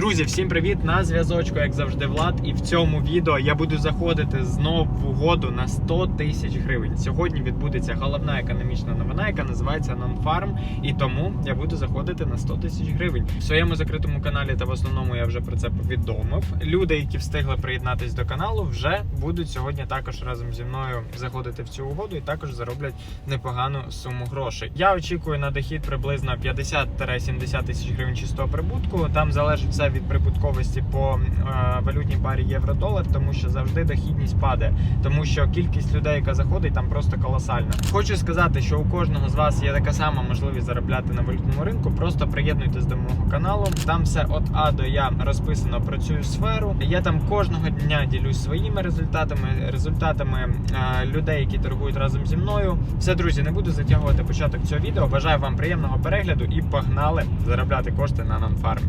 Друзі, всім привіт! На зв'язочку, як завжди, Влад. І в цьому відео я буду заходити знов в угоду на 100 тисяч гривень. Сьогодні відбудеться головна економічна новина, яка називається Non-Farm. І тому я буду заходити на 100 тисяч гривень. В своєму закритому каналі та в основному я вже про це повідомив. Люди, які встигли приєднатись до каналу, вже будуть сьогодні також разом зі мною заходити в цю угоду і також зароблять непогану суму грошей. Я очікую на дохід приблизно 50-70 тисяч гривень чистого прибутку. Там залежить все від прибутковості по е, валютній парі євро-долар, тому що завжди дохідність падає, тому що кількість людей, яка заходить, там просто колосальна. Хочу сказати, що у кожного з вас є така сама можливість заробляти на валютному ринку. Просто приєднуйтесь до мого каналу. Там все от А до Я розписано про цю сферу. Я там кожного дня ділюсь своїми результатами, результатами е, людей, які торгують разом зі мною. Все, друзі, не буду затягувати початок цього відео. Бажаю вам приємного перегляду і погнали заробляти кошти на нонфармі.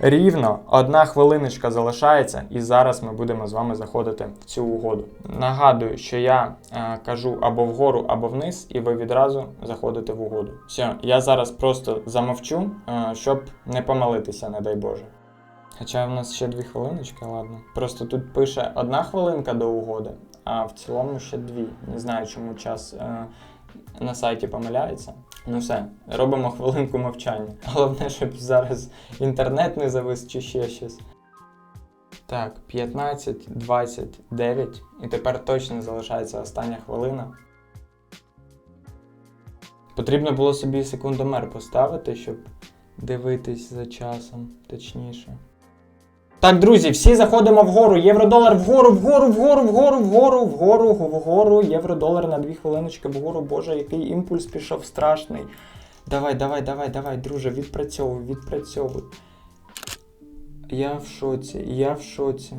Рівно одна хвилиночка залишається, і зараз ми будемо з вами заходити в цю угоду. Нагадую, що я е, кажу або вгору, або вниз, і ви відразу заходите в угоду. Все, я зараз просто замовчу, е, щоб не помилитися, не дай Боже. Хоча в нас ще дві хвилиночки, ладно. Просто тут пише одна хвилинка до угоди, а в цілому ще дві. Не знаю, чому час е, на сайті помиляється. Ну все, робимо хвилинку мовчання. Головне, щоб зараз інтернет не завис чи ще щось. Так, 15, 29. І тепер точно залишається остання хвилина. Потрібно було собі секундомер поставити, щоб дивитись за часом точніше. Так, друзі, всі заходимо вгору. Євро-долар вгору, вгору, вгору, вгору, вгору, вгору, вгору. Євро-долар на дві хвилиночки вгору. Боже, який імпульс пішов страшний. Давай, давай, давай, давай, друже, відпрацьовуй, відпрацьовуй. Я в шоці, я в шоці.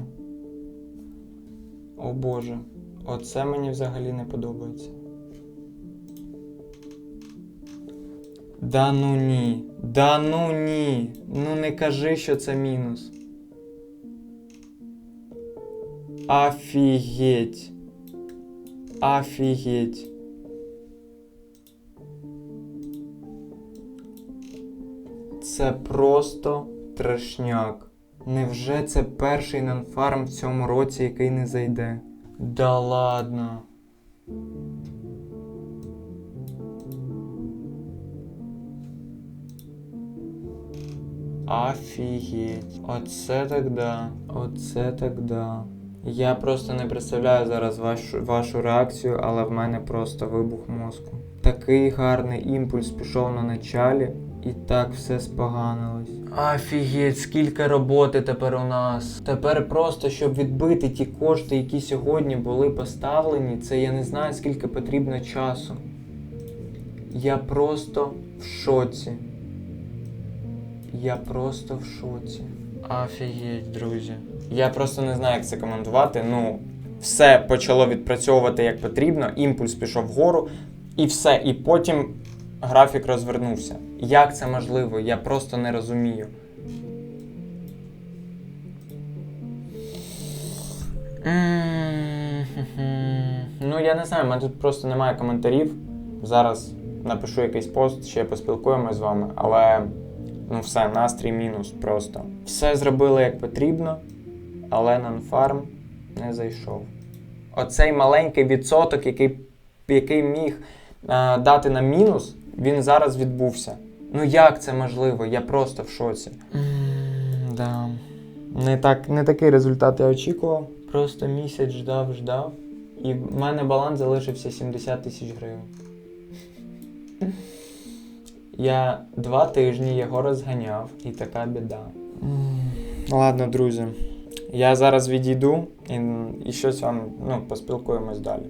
О Боже, оце мені взагалі не подобається. Да ну ні, да ну ні. Ну не кажи, що це мінус. Офігеть. Офігеть. Це просто трешняк. Невже це перший нанфарм в цьому році, який не зайде? Да ладно. Офігеть. Оце так да. Оце так да. Я просто не представляю зараз вашу, вашу реакцію, але в мене просто вибух мозку. Такий гарний імпульс пішов на началі, і так все споганилось. Офігеть, скільки роботи тепер у нас. Тепер просто, щоб відбити ті кошти, які сьогодні були поставлені, це я не знаю, скільки потрібно часу. Я просто в шоці. Я просто в шоці. Офігеть, друзі. Я просто не знаю, як це коментувати. Ну, все почало відпрацьовувати як потрібно, імпульс пішов вгору, і все. І потім графік розвернувся. Як це можливо? Я просто не розумію. Ну, я не знаю, у мене тут просто немає коментарів. Зараз напишу якийсь пост, ще поспілкуємось з вами, але ну все, настрій мінус просто. Все зробили як потрібно, але нонфарм не зайшов. Оцей маленький відсоток, який, який міг е, дати нам мінус, він зараз відбувся. Ну як це можливо? Я просто в шоці. да. Не, так, не такий результат я очікував. Просто місяць ждав, ждав. І в мене баланс залишився 70 тисяч гривень. Я два тижні його розганяв, і така біда. Ладно, друзі. Я зараз відійду і, і щось вам ну, поспілкуємось далі.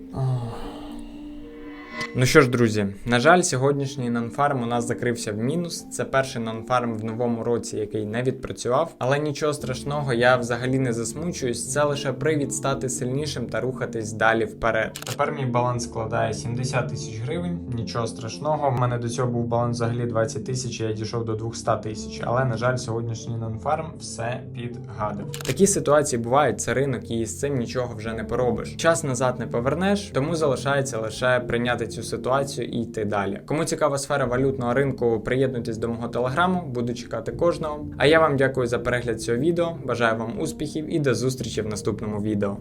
Ну що ж, друзі, на жаль, сьогоднішній нонфарм у нас закрився в мінус. Це перший нонфарм в новому році, який не відпрацював. Але нічого страшного, я взагалі не засмучуюсь. Це лише привід стати сильнішим та рухатись далі вперед. Тепер мій баланс складає 70 тисяч гривень. Нічого страшного. У мене до цього був баланс взагалі 20 тисяч, я дійшов до 200 тисяч. Але на жаль, сьогоднішній нонфарм все підгадив. Такі ситуації бувають, це ринок, і з цим нічого вже не поробиш. Час назад не повернеш, тому залишається лише прийняти цю ситуацію і йти далі. Кому цікава сфера валютного ринку, приєднуйтесь до мого телеграму, буду чекати кожного. А я вам дякую за перегляд цього відео. Бажаю вам успіхів і до зустрічі в наступному відео.